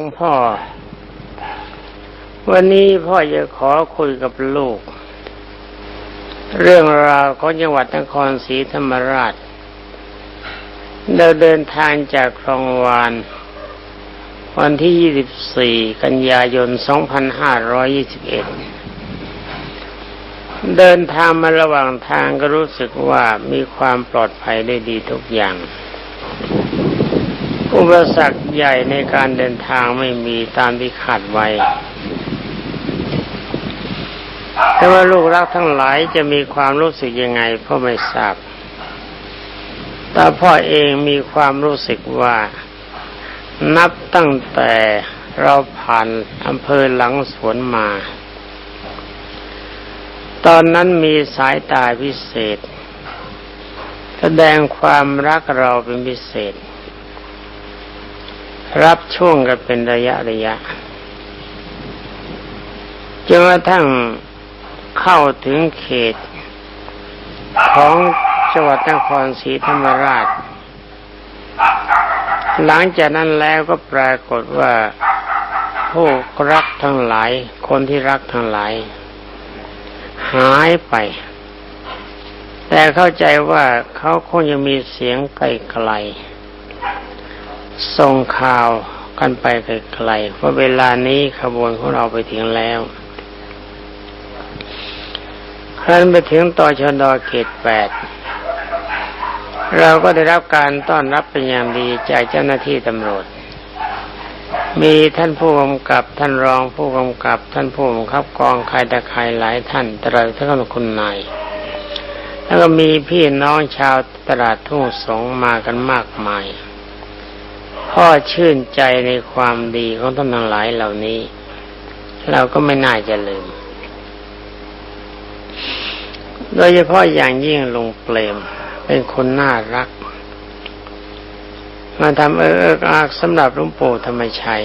ของพ่อ วันนี้พ่อจะขอคุยกับลูก เรื่องราวของจังหวัดนครศรีธรรมราชเราเดินทางจากคลองวาน วันที่ 24 กันยายน 2521เดินทางมาระหว่างทางก็รู้สึกว่ามีความปลอดภัยได้ดีทุกอย่าง อุปสรรคใหญ่ในการเดินทางไม่มีตามที่คาดไว้ แต่ว่าลูกรักทั้งหลายจะมีความรู้สึกยังไงพ่อไม่ทราบ แต่พ่อเองมีความรู้สึกว่านับตั้งแต่เราผ่านอำเภอหลังสวนมา ตอนนั้นมีสายตาพิเศษ แสดงความรักเราเป็นพิเศษ รับช่วงกันเป็นระยะระยะจนกระทั่งเข้าถึงเขต ของจังหวัดนครศรีธรรมราช หลังจากนั้นแล้วก็ปรากฏว่าผู้รักทั้งหลาย คนที่รักทั้งหลาย หายไป แต่เข้าใจว่าเขาคงยังมีเสียงไกลๆ ส่งข่าวกันไปไกลๆว่าะเวลานี้ขบวนของเราไปถึงแล้ว ครั้นไปถึงต่อชนดเขตแปดเราก็ได้รับการต้อนรับเป็นอย่างดีจากเจ้าหน้าที่ตำรวจ มีท่านผู้กำกับท่านรองผู้กำกับ ท่านผู้บังคับกองใครตะใครหลายท่านตลอดทั้งคุณนายแล้วก็มีพี่น้องชาวตลาดทุ่งสงมากันมากมาย พ่อชื่นใจในความดีของท่านทั้งหลายเหล่านี้ เราก็ไม่น่าจะลืม โดยเฉพาะอย่างยิ่งลุงเปลม เป็นคนน่ารัก มาทำเออเอออากสำหรับลวงปู่ธรรมชัย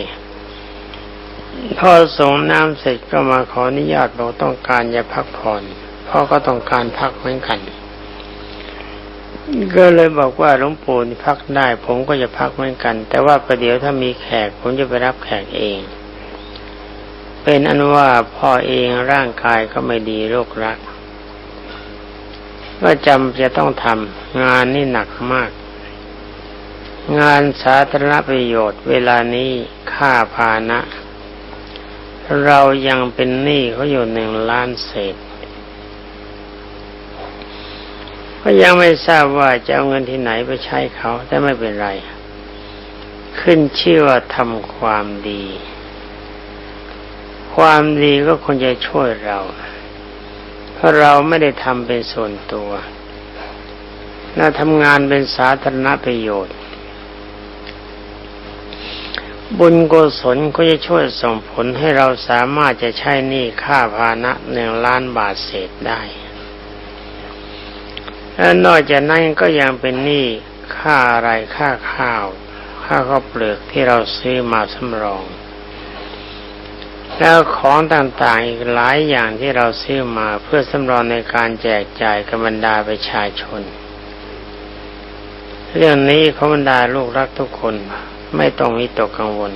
พอส่งน้ำเสร็จก็มาขออนุญาตบอกต้องการจะพักผ่อนพ่อก็ต้องการพักเหมือนกัน ก็เลยบอกว่าหลวงปู่พักได้ผมก็จะพักเหมือนกัน แต่ว่าประเดี๋ยวถ้ามีแขก ผมจะไปรับแขกเอง เป็นอันว่าพ่อเองร่างกายก็ไม่ดีโรครัก ก็จำจะต้องทำงานนี่หนักมาก งานสาธารณประโยชน์ เวลานี้ค่าพานะ เรายังเป็นหนี้เขาอยู่หนึ่งล้านเศษ ก็ยังไม่ทราบว่าจะเอาเงินที่ไหนไปใช้เขาแต่ไม่เป็นไร ขึ้นชื่อว่าทำความดี ความดีก็คงจะช่วยเรา เพราะเราไม่ได้ทำเป็นส่วนตัวเราทำงานเป็นสาธารณประโยชน์ บุญกุศลก็จะช่วยส่งผลให้เราสามารถจะใช้หนี้ค่าพานะหนึ่งล้านบาทเศษได้ และนอกจากนั้นก็ยังเป็นหนี้ค่าอะไรค่าข้าว ค่าข้าวเปลือกที่เราซื้อมาสำรอง แล้วของต่างๆอีกหลายอย่างที่เราซื้อมาเพื่อสำรองในการแจกจ่ายกับบรรดาประชาชน เรื่องนี้ขบรรดาลูกรักทุกคนไม่ต้องมีตกกังวล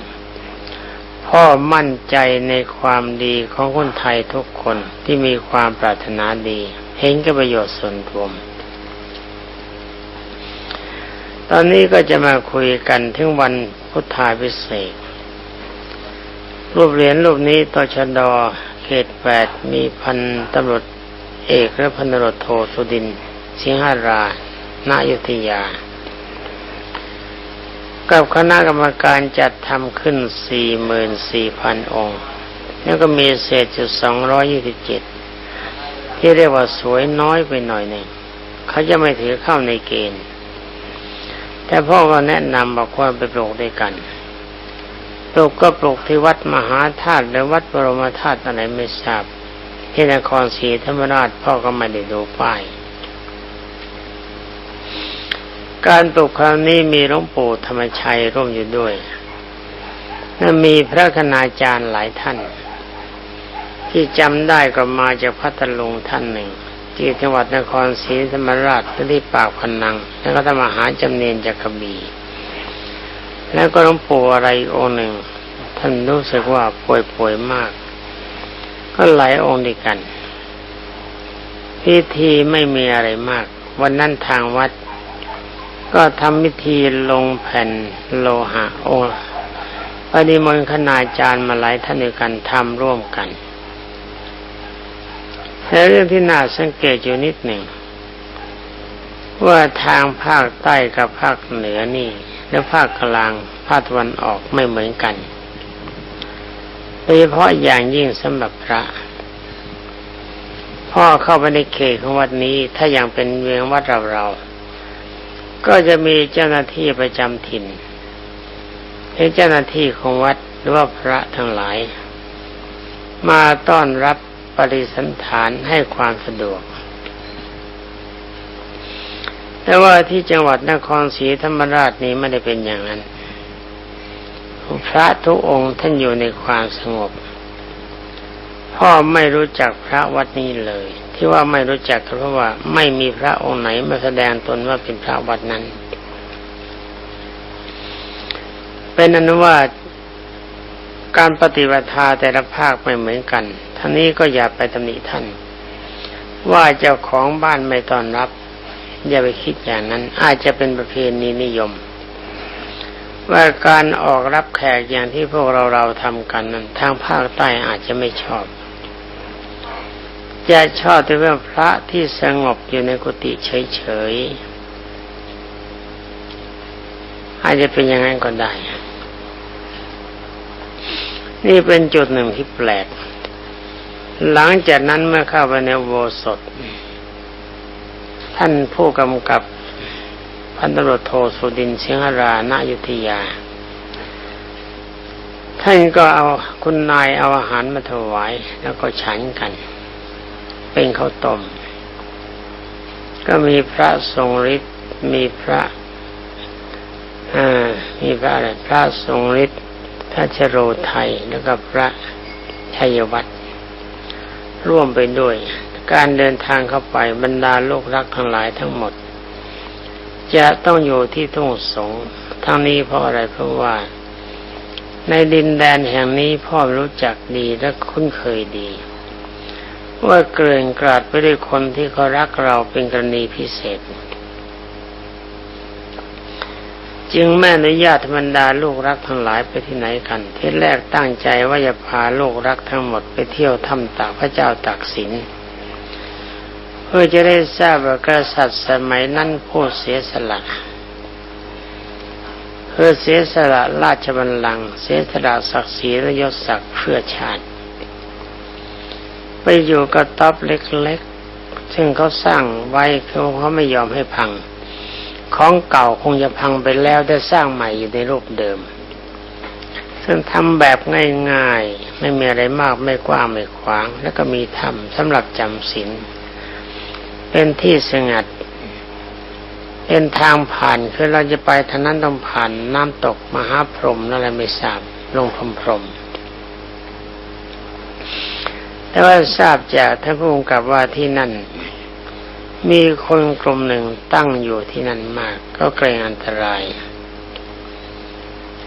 พ่อมั่นใจในความดีของคนไทยทุกคนที่มีความปรารถนาดี เห็นกับประโยชน์ส่วนรวม ตอนนี้ก็จะมาคุยกันถึงวันพุทธาพิเศษรูปเหรียญรูปนี้ตชดเขตแปดมีพันตำรวจเอกและพันตำรวจโทสุดิน สิงหารานายุทธยา กับคณะกรรมการจัดทำขึ้น 44,000 องค์แล้วก็มีเศษจุด 227 ที่เรียกว่าสวยน้อยไปหน่อยหนึ่งเขาจะไม่ถือเข้าในเกณฑ์ แต่พ่อก็แนะนำบอกว่าไปปลูกด้วยกันปลูกก็ปลูกที่วัดมหาธาตุหรือวัดบรมธาตุอะไรไม่ทราบที่นครศรีธรรมราชพ่อก็ไม่ได้ดูป้ายการปลูกครั้งนี้มีหลวงปู่ธรรมชัยร่วมอยู่ด้วยและมีพระคณาจารย์หลายท่าน ที่จำได้ก็มาจากพัทลุงท่านหนึ่ง ที่จังหวัดนครศรีธรรมราชที่ปากพนัง แล้วก็ธรรมหาจำเนียนจากกระบี่แล้วก็หลวงปู่อะไรองค์หนึ่ง ท่านรู้สึกว่าป่วยป่วยมาก ก็หลายองค์ด้วยกัน พิธีไม่มีอะไรมาก วันนั้นทางวัด ก็ทำพิธีลงแผ่นโลหะองค์ปฏิมนต์คณาจารย์มาหลายท่านด้วยกันทำร่วมกัน แต่เรื่องที่น่าสังเกตอยู่นิดหนึ่ง ว่าทางภาคใต้กับภาคเหนือนี่ และภาคกลางภาคตะวันออกไม่เหมือนกันโดยเฉพาะอย่างยิ่งสำหรับพระ พ่อเข้าไปในเขตของวัดนี้ถ้าอย่างเป็นเวียงวัดเราเราก็จะมีเจ้าหน้าที่ประจำถิ่นเป็นเจ้าหน้าที่ของวัดหรือว่าพระทั้งหลาย มาต้อนรับ ปริสันฐานให้ความสะดวก แต่ว่าที่จังหวัดนครศรีธรรมราชนี้ไม่ได้เป็นอย่างนั้น พระทุกองค์ท่านอยู่ในความสงบ พ่อไม่รู้จักพระวัดนี้เลย ที่ว่าไม่รู้จักเพราะว่าไม่มีพระองค์ไหนมาแสดงตนว่าเป็นพระวัดนั้น เป็นอนุว่าการปฏิบัติแต่ละภาคไม่เหมือนกัน ท่านนี้ก็อย่าไปตำหนิท่าน ว่าเจ้าของบ้านไม่ต้อนรับ อย่าไปคิดอย่างนั้น อาจจะเป็นประเพณีนิยม ว่าการออกรับแขกอย่างที่พวกเราเราทำกันนั้นทางภาคใต้อาจจะไม่ชอบจะชอบแต่ว่าพระที่สงบอยู่ในกุฏิเฉยๆอาจจะเป็นอย่างนั้นก็ได้ นี่เป็นจุดหนึ่งที่แปลก หลังจากนั้นเมื่อเข้าไปในโวสถท่านผู้กำกับพันตำรวจโทสุดินเสียงรานายุทยา ท่านก็เอาคุณนายเอาอาหารมาถวายแล้วก็ฉันกัน เป็นข้าวต้ม ก็มีพระทรงฤทธิ์มีพระมีพระอะไรพระทรงฤทธิ์พระชโรไทยแล้วก็พระชัยวัตร ร่วมไปด้วย การเดินทางเข้าไปบรรดาโลกรักทั้งหลายทั้งหมด จะต้องอยู่ที่ทุ่งสงทั้งนี้เพราะอะไรเพราะว่า ในดินแดนแห่งนี้พ่อรู้จักดีและคุ้นเคยดี ว่าเกลื่อนกราดไปด้วยคนที่เขารักเราเป็นกรณีพิเศษ จึงแม่อนุญาตบรรดาลูกรักทั้งหลายไปที่ไหนกันที่แรกตั้งใจว่าจะพาลูกรักทั้งหมดไปเที่ยวถ้ำตากพระเจ้าตากสินเพื่อจะได้ทราบว่ากษัตริย์สมัยนั้นผู้เสียสละเพื่อเสียสละราชบัลลังก์เสียสละศักดิ์ศรีและยศศักดิ์เพื่อชาติ ไปอยู่กระต๊อบเล็กๆ ซึ่งเขาสร้างไว้เขาเขาไม่ยอมให้พัง ของเก่าคงจะพังไปแล้วได้สร้างใหม่อยู่ในรูปเดิม ซึ่งทำแบบง่ายๆ ไม่มีอะไรมากไม่กว้างไม่ขวาง แล้วก็มีธรรมสำหรับจำศีลเป็นที่สงัด เป็นทางผ่านคือเราจะไปทางนั้นต้องผ่านน้ำตกมหาพรหมนั่นแหละไม่ทราบลงพรมพรมแต่ว่าทราบจากท่านผู้กำกับว่าที่นั่น มีคนกลุ่มหนึ่งตั้งอยู่ที่นั่นมาก ก็เกรงอันตราย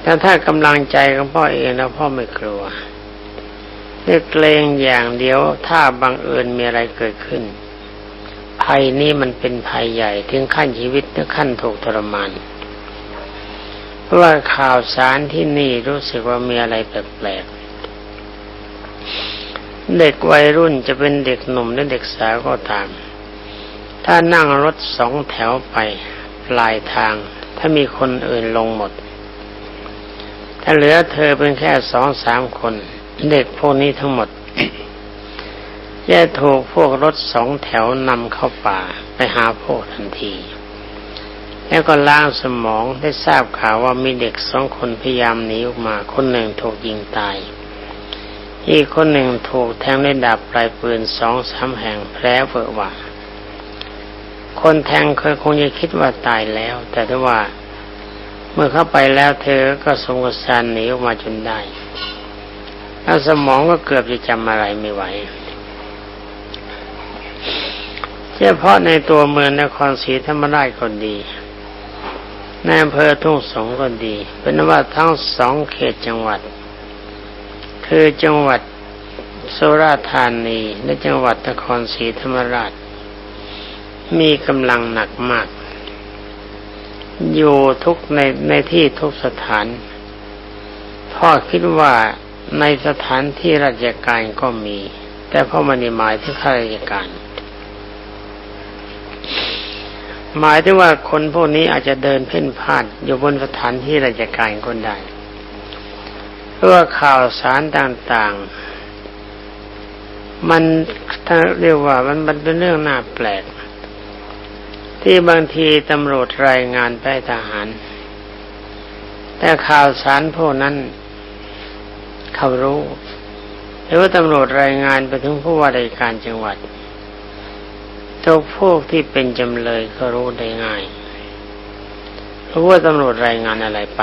แต่ถ้ากำลังใจของพ่อเองแล้วพ่อไม่กลัวเลือกเกรงอย่างเดียว ถ้าบังเอิญมีอะไรเกิดขึ้น ภัยนี้มันเป็นภัยใหญ่ ถึงขั้นชีวิตถึงขั้นถูกทรมาน เพราะว่าข่าวสารที่นี่รู้สึกว่ามีอะไรแปลกๆ เด็กวัยรุ่นจะเป็นเด็กหนุ่มหรือเด็กสาวก็ตาม ถ้านั่งรถสองแถวไปปลายทาง ถ้ามีคนอื่นลงหมด ถ้าเหลือเธอเป็นแค่สองสามคน เด็กพวกนี้ทั้งหมดจะถูกพวกรถสองแถวนำเข้าป่าไปหาพวกทันที แล้วก็ล้างสมองได้ทราบข่าวว่ามีเด็กสองคนพยายามหนีออกมา คนหนึ่งถูกยิงตาย อีกคนหนึ่งถูกแทงด้วยดาบปลายปืนสองสามแห่งแผลเวอะหวะ คนแทงเคยคงจะคิดว่าตายแล้ว แต่ถ้าว่า เมื่อเข้าไปแล้วเธอก็ทรงกสานหนีออกมาจนได้แล้วสมองก็เกือบจะจำอะไรไม่ไหวเฉพาะในตัวเมืองนครศรีธรรมราชก็ดีในอำเภอทุ่งสงก็ดี เป็นว่าทั้งสองเขตจังหวัด คือจังหวัดสุราษฎร์ธานีและจังหวัดนครศรีธรรมราช มีกำลังหนักมาก อยู่ทุกในในที่ทุกสถาน พ่อคิดว่าในสถานที่ราชการก็มี แต่พ่อมันหมายถึงข้าราชการ หมายถึงว่าคนพวกนี้อาจจะเดินเพ่นพ่านอยู่บนสถานที่ราชการก็ได้เพราะว่าข่าวสารต่างๆ มันเรียกว่ามันเป็นเรื่องน่าแปลก ที่บางทีตำรวจรายงานไปทหาร แต่ข่าวสารพวกนั้น เขารู้หรือว่าตำรวจรายงานไปถึงผู้ว่าราชการจังหวัดตัวพวกที่เป็นจำเลยก็รู้ได้ง่ายรู้ว่าตำรวจรายงานอะไรไป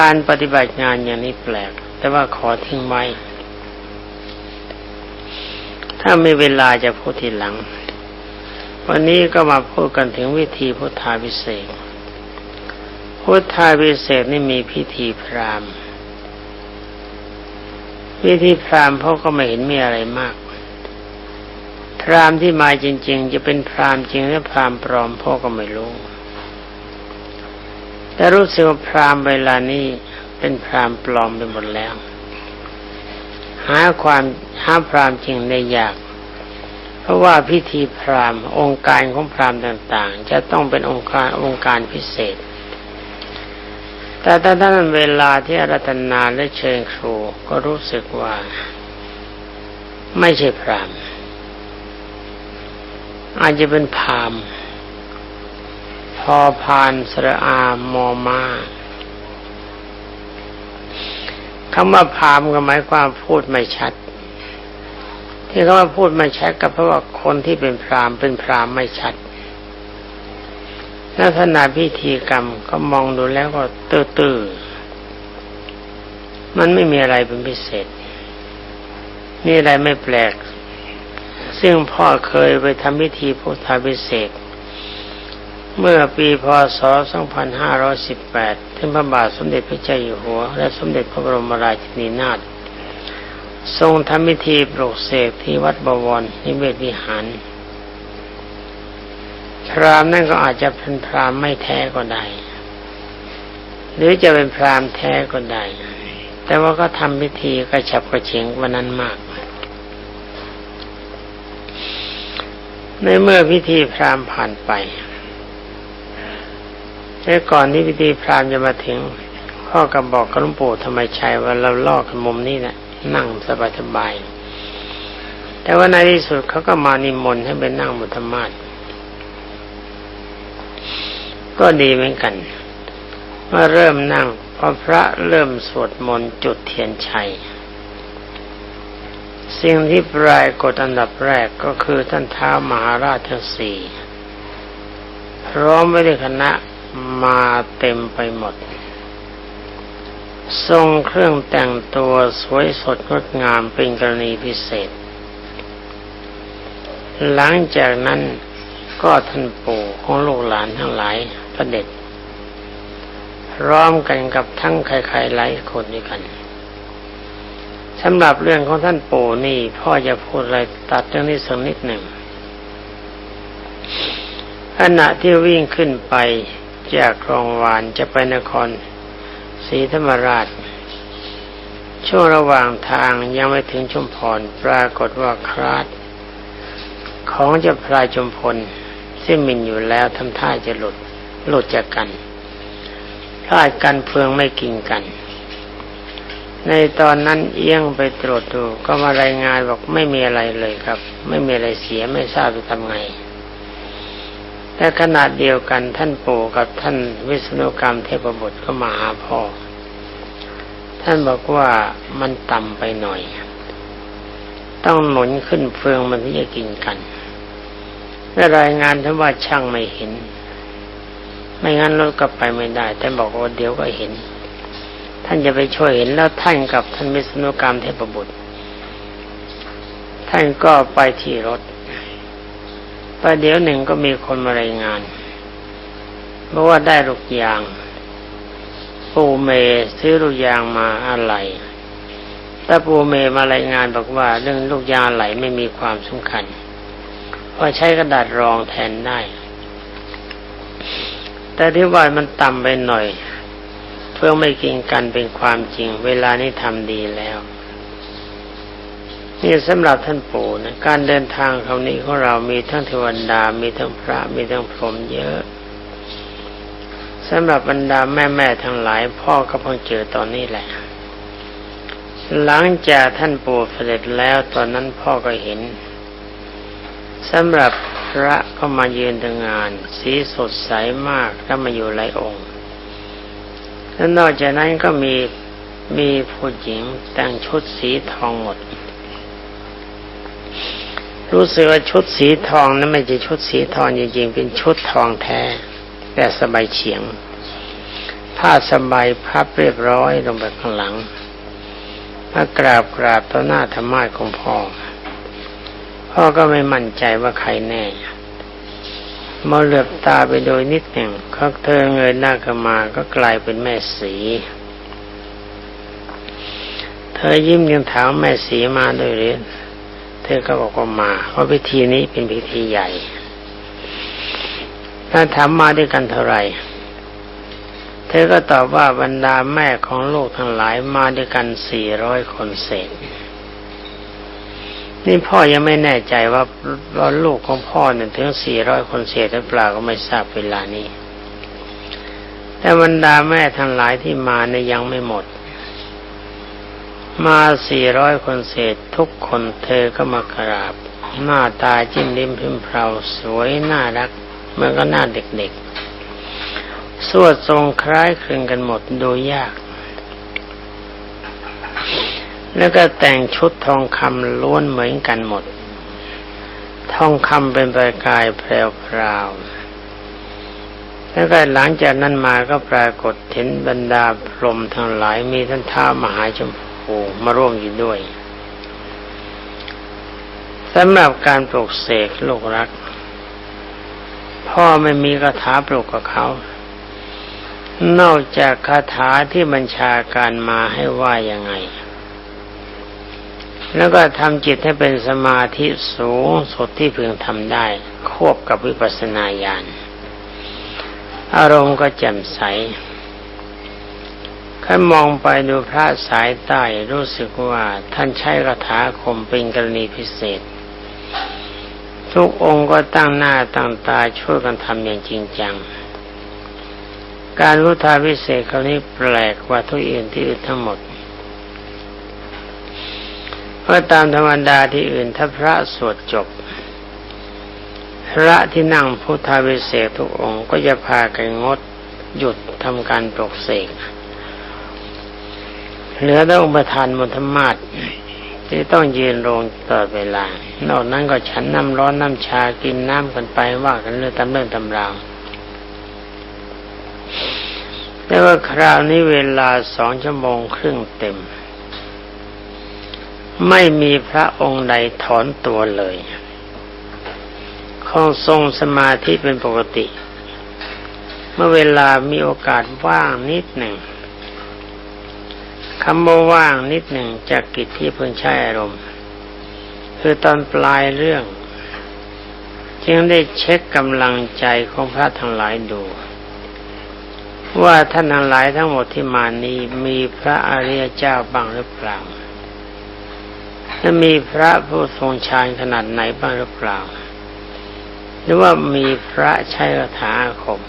การปฏิบัติงานอย่างนี้แปลก แต่ว่าขอทิ้งไว้ ถ้ามีเวลาจะพูดทีหลัง วันนี้ก็มาพูดกันถึงวิธีพุทธาพิเศษ พุทธาพิเศษนี่มีพิธีพราหมณ์วิธีพราหมณ์เขาก็ไม่เห็นมีอะไรมาก พราหมณ์ที่มาจริง ๆ จะเป็นพราหมณ์จริงหรือพราหมณ์ปลอมพ่อก็ไม่รู้ แต่รู้สึกว่าพราหมณ์เวลานี้เป็นพราหมณ์ปลอมไปหมดแล้ว หาความหาพราหมณ์จริงได้ยาก ราะว่าพิธีพราหมณ์องค์การของพราหมณ์ต่างๆ จะต้องเป็นองค์การองค์การพิเศษ แต่ถ้าท่านเวลาที่อารัตนาและเชิญครูก็รู้สึกว่า ไม่ใช่พราหมณ์อาจจะเป็นพราหมณ์พอพานสระอามอมาคำว่าพราหมณ์ก็หมายความพูดไม่ชัด ที่เขาพูดไม่ชัดก็เพราะว่าคนที่เป็นพรามเป็นพรามไม่ชัดลักษณะพิธีกรรมก็มองดูแล้วก็ตื้อๆมันไม่มีอะไรเป็นพิเศษนี่อะไรไม่แปลก ซึ่งพ่อเคยไปทำพิธีพุทธาพิเศษเมื่อปีพศ 2518ที่พระบาทสมเด็จพระเจ้าอยู่หัว และสมเด็จพระบรมราชินีนาถ ทรงทำพิธีปลุกเสกที่วัดบวรนิเวศวิหารพรามนั่นก็อาจจะเป็นพรามไม่แท้ก็ได้ หรือจะเป็นพรามแท้ก็ได้ แต่ว่าก็ทำพิธีกระฉับกระเฉงวันนั้นมาก ในเมื่อพิธีพรามผ่านไปแต่ก่อนที่พิธีพรามจะมาถึงพ่อก็บอกกับลวงปู่ทำไมชัยว่าเราลอกกันมุมนี้นะ นั่งสบายสบายแต่ว่าในที่สุดเขาก็มานิมนต์ให้ไปนั่งมุธมาศก็ดีเหมือนกันเมื่อเริ่มนั่งพอพระเริ่มสวดมนต์จุดเทียนชัย สิ่งที่ปรายกฏอันดับแรกก็คือท่านท้ามหาราชทั้งสี่พร้อมไว้ด้วยคณะมาเต็มไปหมด ทรงเครื่องแต่งตัวสวยสดงดงามเป็นกรณีพิเศษ หลังจากนั้นก็ท่านปู่ของลูกหลานทั้งหลายพระเด็จร้อมกันกับทั้งใครๆหลายคนด้วยกันสำหรับเรื่องของท่านปู่นี่พ่อจะพูดอะไรตัดเรื่องนี้สักนิดหนึ่งขณะที่วิ่งขึ้นไปจากคลองวานจะไปนคร ศรีธรรมราช ช่วงระหว่างทางยังไม่ถึงชุมพรปรากฏว่าคราดของจะพลายชุมพลซึ่งมินอยู่แล้วทำท่าจะหลุดหลุดจากกันพลาดกันเพืองไม่กินกัน ในตอนนั้นเอี้ยงไปตรวจดูก็มารายงานบอกไม่มีอะไรเลยครับ ไม่มีอะไรเสียไม่ทราบจะทำไง แต่ขนาดเดียวกันท่านปู่กับท่านวิศนุกรรมเทพบุตรก็มาหาพ่อ ท่านบอกว่ามันต่ำไปหน่อย ต้องหนุนขึ้นเฟืองมันที่จะกินกันได้รายงานท่านว่าช่างไม่เห็น ไม่งั้นรถก็ไปไม่ได้ แต่บอกว่าเดี๋ยวก็เห็น ท่านจะไปช่วยเห็นแล้วท่านกับท่านวิศนุกรรมเทพบุตร ท่านก็ไปที่รถ ประเดี๋ยวหนึ่งก็มีคนมารายงานเพราะว่าได้ลูกยางปูเมซื้อลูกยางมาอะไรตาปูเมมารายงานบอกว่า เรื่องลูกยางไหลไม่มีความสำคัญเพราะใช้กระดาษรองแทนได้ แต่ที่ว่ามันต่ำไปหน่อย เพื่อไม่กินกันเป็นความจริง เวลานี้ทำดีแล้ว นี่สำหรับท่านปู่นะการเดินทางคราวนี้ของเรามีทั้งเทวดา มีทั้งพระ มีทั้งพรหมเยอะสำหรับบรรดาแม่ๆทั้งหลายพ่อก็เพิ่งเจอตอนนี้แหละ หลังจากท่านปู่เสด็จแล้วตอนนั้นพ่อก็เห็นสำหรับพระก็มายืนทำงาน สีสดใสมากแล้วมาอยู่หลายองค์แล้วนอกจากนั้นก็มีมีผู้หญิงแต่งชุดสีทองหมด รู้สึกว่าชุดสีทองนั้นไม่ใช่ชุดสีทองจริงๆ เป็นชุดทองแท้ แต่สบายเฉียง ผ้าสบายพับเรียบร้อยลงไปข้างหลังมากราบกราบต่อหน้าธรรมาสของพ่อ พ่อก็ไม่มั่นใจว่าใครแน่มอเหลือบตาไปโดยนิดหนึ่งเขาเธอเงยหน้าขึ้นมาก็กลายเป็นแม่สี เธอยิ้มยังถามแม่สีมาด้วยหรือ เธอก็บอกว่ามาเพราะพิธีนี้เป็นพิธีใหญ่ถ้าถามมาด้วยกันเท่าไหร่ เธอก็ตอบว่าบรรดาแม่ของลูกทั้งหลายมาด้วยกันสี่ร้อยคนเศษ นี่พ่อยังไม่แน่ใจว่าว่าลูกของพ่อเนี่ยถึงสี่ร้อยคนเศษหรือเปล่าก็ไม่ทราบเวลานี้ แต่บรรดาแม่ทั้งหลายที่มาเนี่ยยังไม่หมด มาสี่ร้อยคนเศษทุกคนเธอก็มากราบ หน้าตาจิ้มลิ้มพิมเพราสวยน่ารักเหมันก็หน้าเด็กๆสวดทรงคล้ายคลึงกันหมดดูยาก แล้วก็แต่งชุดทองคำล้วนเหมือนกันหมด ทองคำเป็นประกายแพรวๆแล้วก็หลังจากนั้นมาก็ปรากฏเห็นบรรดาพรมทั้งหลายมีท่านท้ามหาชมพู มาร่วมอยู่ด้วยสำหรับการปลุกเสกลูกรัก พ่อไม่มีคาถาปลุกกับเขา นอกจากคาถาที่บัญชาการมาให้ว่ายังไง แล้วก็ทำจิตให้เป็นสมาธิสูงสุดที่พึงทำได้ ควบกับวิปัสสนาญาณอารมณ์ก็แจ่มใส ถ้ามองไปดูพระสายใต้รู้สึกว่าท่านใช้คาถาคมเป็นกรณีพิเศษ ทุกองค์ก็ตั้งหน้าตั้งตาช่วยกันทำอย่างจริงจัง การพุทาพิเศษคราวนี้แปลกกว่าทุกอื่นที่อื่นทั้งหมด เพราะตามธรรมดาที่อื่นถ้าพระสวดจบ พระที่นั่งพุทธาพิเศษทุกองค์ก็จะพากันงดหยุดทำการปลกเสก เหลือแต่องค์ประธานมณฑมาตที่ต้องยืนลงตลอดเวลา นอกนั้นก็ฉันน้ำร้อนน้ำชากินน้ำกันไปว่ากันเรื่องตำเรื่องตำราวแต่ว่าคราวนี้เวลาสองชั่วโมงครึ่งเต็ม ไม่มีพระองค์ใดถอนตัวเลยคงทรงสมาธิเป็นปกติ เมื่อเวลามีโอกาสว่างนิดหนึ่ง คำว่าว่างนิดหนึ่งจากกิจที่พิ่งใช้อารมณ์ คือตอนปลายเรื่อง จึงได้เช็คกำลังใจของพระทั้งหลายดู ว่าท่านทั้งหลายทั้งหมดที่มานี้มีพระอริยเจ้าบ้างหรือเปล่าและมีพระผู้ทรงฌานขนาดไหนบ้างหรือเปล่า หรือว่ามีพระใช้คาถาอาคม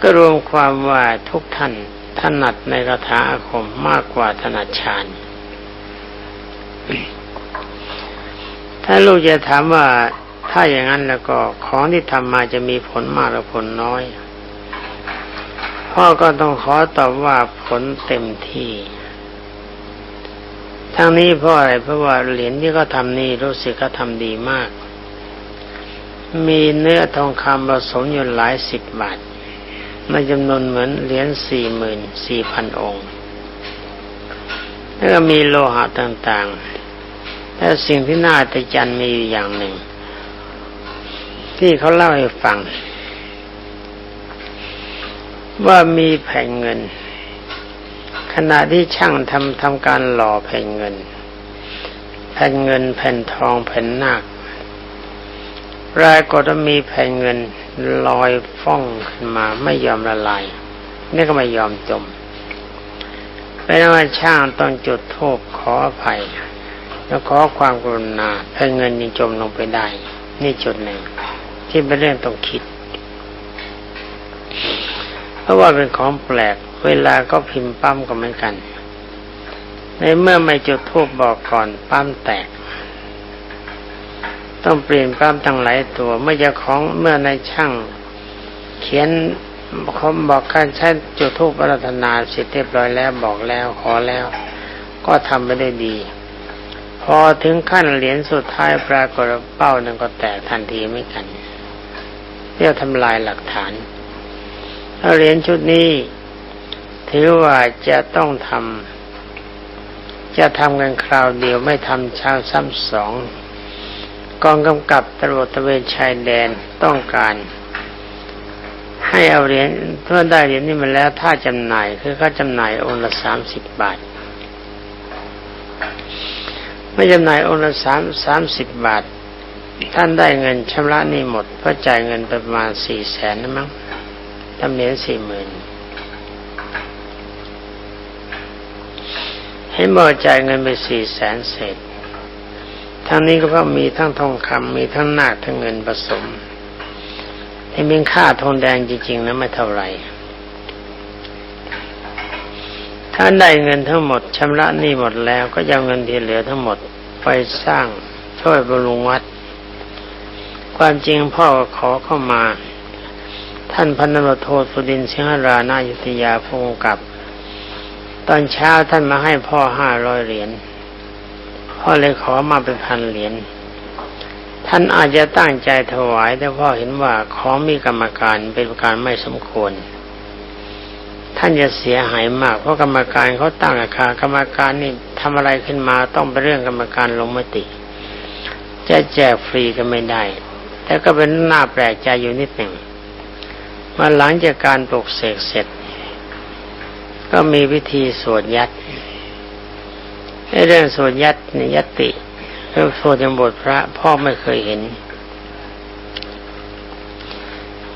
ก็รวมความว่าทุกท่าน ถนัดในคาถาอาคมมากกว่าถนัดฌานถ้าลูกจะถามว่าถ้าอย่างนั้นแล้วก็ของที่ทำมาจะมีผลมากหรือผลน้อย พ่อก็ต้องขอตอบว่าผลเต็มที่ ทั้งนี้เพราะอะไรเพราะว่าเหรียญที่เขาทำนี่รู้สึกเขาทำดีมาก มีเนื้อทองคำผสมอยู่หลายสิบบาท ในจำนวนเหมือนเหรียญสี่หมื่นสี่พันองค์ แล้วก็มีโลหะต่างๆแต่สิ่งที่น่าตะจันมีอยู่อย่างหนึ่ง ที่เขาเล่าให้ฟัง ว่ามีแผ่นเงิน ขณะที่ช่างทำทำการหล่อแผ่นเงิน แผ่นเงินแผ่นทองแผ่นนาคปรากฏว่ามีแผ่นเงิน ลอยฟ้องขึ้นมาไม่ยอมละลายนี่ก็ไม่ยอมจมเป็นว่าช่างต้องจุดโทษขออภัย แล้วขอความกรุณาแผ่นเงินยังจมลงไปได้ นี่จุดหนึ่ง ที่เป็นเรื่องต้องคิด เพราะว่าเป็นของแปลก เวลาก็พิมพ์ปั้มก็เหมือนกัน ในเมื่อไม่จุดทูบบอกก่อนปั้มแตก ต้องเปลี่ยนปั้มตั้งหลายตัวเมื่อจะของเมื่อในช่าง เขียนเขาบอกการใช้จุดทูปรัตนาเสร็จเรียบร้อยแล้วบอกแล้วขอแล้ว ก็ทำไม่ได้ดี พอถึงขั้นเหรียญสุดท้ายปรากฏเป้านั้นก็แตกทันทีไม่กันเพื่อทำลายหลักฐานเหรียญชุดนี้ ถือว่าจะต้องทำจะทำกันคราวเดียวไม่ทำชาวซ้ำสอง กองกำกับตำรวจตะเวนชายแดนต้องการ ให้เอาเหรียญเพื่อได้เหรียญนี้มาแล้วถ้าจำหน่ายคือเขาจำหน่ายองค์ละสามสิบบาทไม่จำหน่ายองค์ละสามสามสิบบาท ท่านได้เงินชำระนี้หมดเพราะจ่ายเงินไปประมาณสี่แสนนะมั้งทำเหรียญสี่หมื่นให้เบอจ่ายเงินไปสี่แสนเศษ ทั้งนี้ก็เพราะมีทั้งทองคำมีทั้งนาคทั้งเงินผสมที่มีค่าทองแดงจริงๆนะไม่เท่าไหร่ถ้าได้เงินทั้งหมดชำระหนี้หมดแล้วก็จะเอาเงินที่เหลือทั้งหมดไปสร้างช่วยบำรุงวัด ความจริงพ่อขอเข้ามา ท่านพันนรโทสุดินสิงรานายุทธยาพงกับ ตอนเช้าท่านมาให้พ่อห้าร้อยเหรียญ พ่อเลยขอมาเป็นพันเหรียญท่านอาจจะตั้งใจถวาย แต่พ่อเห็นว่าของมีกรรมการเป็นการไม่สมควร ท่านจะเสียหายมากเพราะกรรมการเขาตั้งราคากรรมการนี่ทำอะไรขึ้นมาต้องเป็นเรื่องกรรมการลงมติ จะแจกฟรีก็ไม่ได้แต่ก็เป็นหน้าแปลกใจอยู่นิดหนึ่งมาหลังจากการปลุกเสกเสร็จ ก็มีวิธีสวดยัด เรื่องส่วดยัดในยติเรื่องสวดในบทพระพ่อไม่เคยเห็น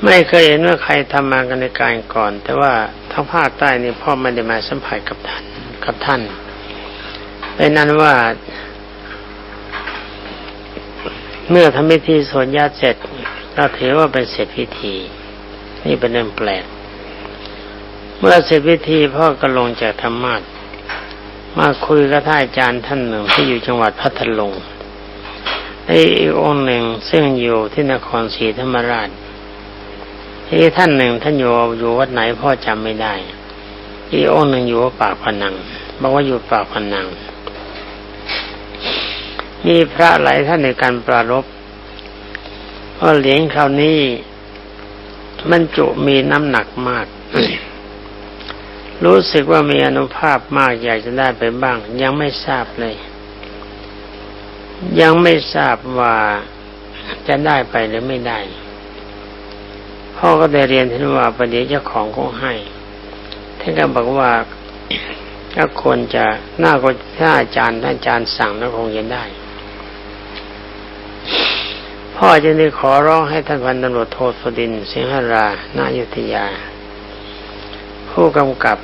ไม่เคยเห็นว่าใครทำมากันในการก่อน แต่ว่าทั้งภาคใต้นี่พ่อไม่ได้มาสัมผัสกับท่านกับท่านเป็นนั้นว่า เมื่อทำพิธีสวดญาติเสร็จเราถือว่าเป็นเสร็จพิธี นี่เป็นเรื่องแปลก เมื่อเสร็จพิธีพ่อก็ลงจากธรรมาท มาคุยกับท่านอาจารย์ท่านหนึ่งที่อยู่จังหวัดพัทลุงไอ้อีกองหนึ่งซึ่งอยู่ที่นครศรีธรรมราชอีกท่านหนึ่งท่านอยู่อยู่วัดไหนพ่อจำไม่ได้ อีกองหนึ่งอยู่ปากพนังบอกว่าอยู่ปากพนังมีพระหลายท่านในการปรารบเพราะเหรียญคราวนี้มันจุมีน้ำหนักมาก รู้สึกว่ามีอนุภาพมากอยากจะได้ไปบ้าง ยังไม่ทราบเลย ยังไม่ทราบว่าจะได้ไปหรือไม่ได้ พ่อก็ได้เรียนท่านว่าประเดี๋ยวเจ้าของคงให้ท่านก็บอกว่าถ้าคนจะหน้าก็ถ้าอาจารย์ท่านอาจารย์สั่งแล้วคงจะได้ พ่อจึงได้ขอร้องให้ท่านพันตำรวจโทษดินสิงหรา นายุทธยา ผู้กำกับ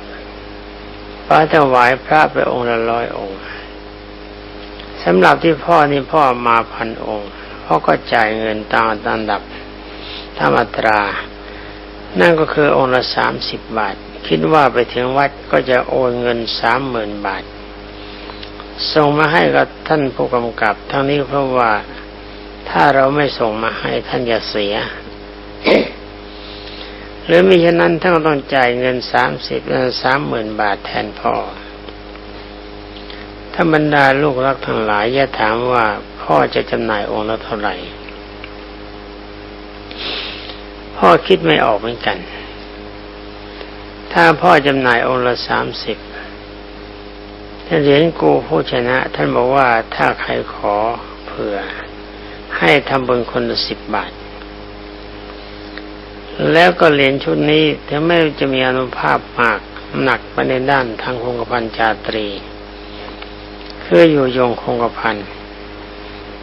พระถวายพระไปองค์ละร้อยองค์สำหรับที่พ่อนี่พ่อมาพันองค์พ่อก็จ่ายเงินตามอันดับตามอัตรา นั่นก็คือองค์ละสามสิบบาท คิดว่าไปถึงวัดก็จะโอนเงินสามหมื่นบาทส่งมาให้กับท่านผู้กำกับทั้งนี้เพราะว่าถ้าเราไม่ส่งมาให้ท่านจะเสีย หรือมิฉะนั้นท่านต้องจ่ายเงินสามสิบสามหมื่นบาทแทนพ่อถ้าบรรดาลูกรักทั้งหลายจะถามว่าพ่อจะจำหน่ายองค์ละเท่าไหร่ พ่อคิดไม่ออกเหมือนกัน ถ้าพ่อจำหน่ายองค์ละสามสิบท่านเหรียญกูผู้ชนะ ท่านบอกว่าถ้าใครขอเผื่อ ให้ทำบุญคนละสิบบาท แล้วก็เหรียญชุดนี้ถึงแม้จะมีอนุภาพมากหนักไปในด้านทางคงกระพันจาตรี คืออยู่ยงคงกระพัน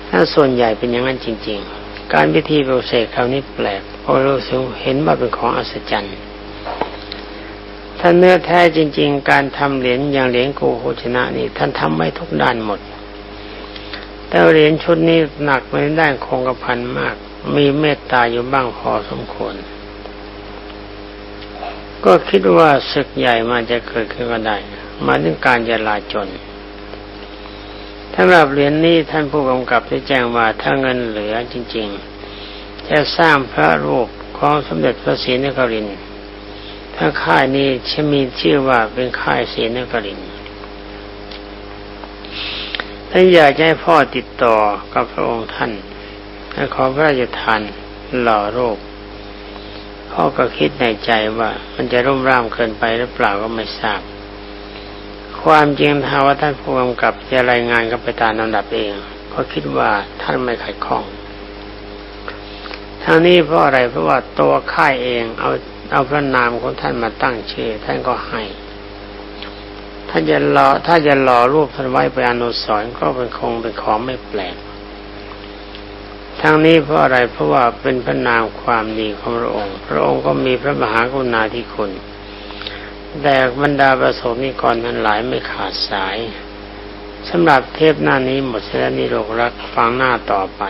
ถ้าส่วนใหญ่เป็นอย่างนั้นจริง ๆ การพิธีโปรเสกคราวนี้แปลกเพราะรู้สึกเห็นว่าเป็นของอัศจรรย์ถ้าเนื้อแท้จริง ๆ การทำเหรียญอย่างเหรียญโกโหชนะนี่ท่านทำไว้ทุกด้านหมด แต่เหรียญชุดนี้หนักไปในด้านคงกระพันมาก มีเมตตาอยู่บ้างพอสมควร ก็คิดว่าศึกใหญ่มันจะเกิดขึ้นก็ได้ มาถึงการจลาจนสำหรับเหรียญนี้ท่านผู้กำกับได้แจ้งว่าถ้าเงินเหลือจริง ๆ จะสร้างพระรูปของสมเด็จพระศรีนครินทร์ถ้าค่ายนี้จะมีชื่อว่าเป็นค่ายศรีนครินทร์ท่านอยากให้พ่อติดต่อกับพระองค์ท่านและขอพระราชทานหล่อรูป พ่อก็คิดในใจว่ามันจะรุ่มร่ามเกินไปหรือเปล่าก็ไม่ทราบ ความจริงถ้าว่าท่านผู้กำกับจะรายงานกับไปตามลำดับเอง ก็คิดว่าท่านไม่ขัดข้องทางนี้เพราะอะไรเพราะว่าตัวค่ายเองเอาเอาพระนามของท่านมาตั้งชื่อ ท่านก็ให้ถ้าจะรอถ้าจะรอรูปท่านไว้ไปอนุสรณ์ก็เป็นคงเป็นของไม่แปลก ทั้งนี้เพราะอะไรเพราะว่าเป็นพระนามความดีของพระองค์ พระองค์ก็มีพระมหากรุณาธิคุณแต่บรรดาประสงค์นิกรทั้งหลายไม่ขาดสายสำหรับเทพหน้านี้หมดเส้นนิโรครักฟังหน้าต่อไป